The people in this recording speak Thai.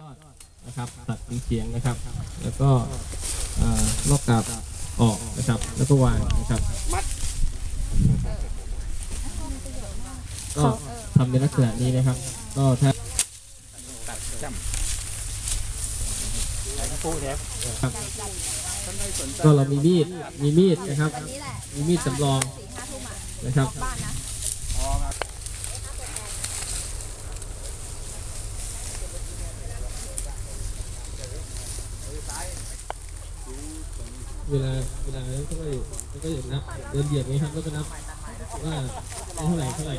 ยอดนะครับตัดเป็นเฉียงนะครับ แล้วก็อ่าลอกกาบออกนะครับ แล้วก็วางนะครับก็ทำในลักษณะนี้นะครับ ก็ถ้าตัดจ้ำใส่กระปุกครับครับท่านใดสนใจก็เรามีมีดมีมีดนะครับอันนี้แหละมีมีดสำรองสี่ห้าทุ่มอะนะครับ บ้านนะ อ๋อครับ เวลาเวลาแล้วก็ไปแล้วก็อย่างนับเดินเหยียบนี้ครับแล้วก็นับว่าเท่าไหร่เท่าไหร่